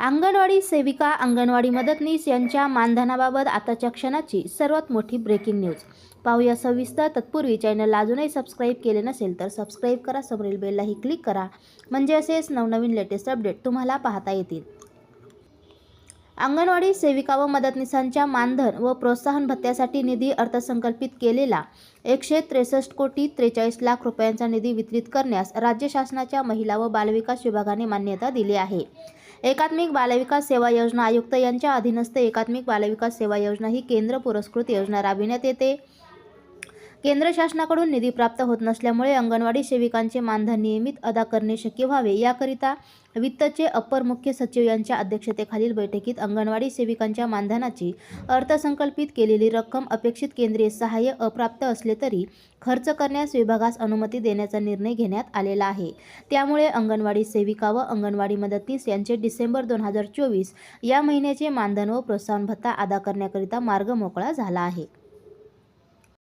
अंगणवाडी सेविका अंगणवाडी मदतनीस यांच्या मानधनाबाबत आताच्या क्षणाची सर्वात मोठी ब्रेकिंग न्यूज पाहूया सविस्तर तत्पूर्वी चॅनलला अजूनही सबस्क्राईब केले नसेल तर सबस्क्राईब करा समोरील बेललाही क्लिक करा. म्हणजे असेच नवनवीन लेटेस्ट अपडेट तुम्हाला पाहता येतील. अंगणवाडी सेविका व मदतनीसांच्या मानधन व प्रोत्साहन भत्त्यासाठी निधी अर्थसंकल्पित केलेला एकशे त्रेसष्ट कोटी त्रेचाळीस लाख रुपयांचा निधी वितरित करण्यास राज्य शासनाच्या महिला व बालविकास विभागाने मान्यता दिली आहे. एकात्मिक बालविकास सेवा योजना आयुक्त यांच्या अधीनस्थ एकात्मिक बालविकास सेवा योजना ही केंद्र पुरस्कृत योजना राबविण्यात येते. केंद्र शासनाकडून निधी प्राप्त होत नसल्यामुळे अंगणवाडी सेविकांचे मानधन नियमित अदा करणे शक्य व्हावे. याकरिता वित्तचे अप्पर मुख्य सचिव यांच्या अध्यक्षतेखालील बैठकीत अंगणवाडी सेविकांच्या मानधनाची अर्थसंकल्पित केलेली रक्कम अपेक्षित केंद्रीय सहाय्य अप्राप्त असले तरी खर्च करण्यास विभागास अनुमती देण्याचा निर्णय घेण्यात आलेला आहे. त्यामुळे अंगणवाडी सेविका व अंगणवाडी मदतनीस यांचे डिसेंबर दोन हजार चोवीस या महिन्याचे मानधन व प्रोत्साहन भत्ता अदा करण्याकरिता मार्ग मोकळा झाला आहे.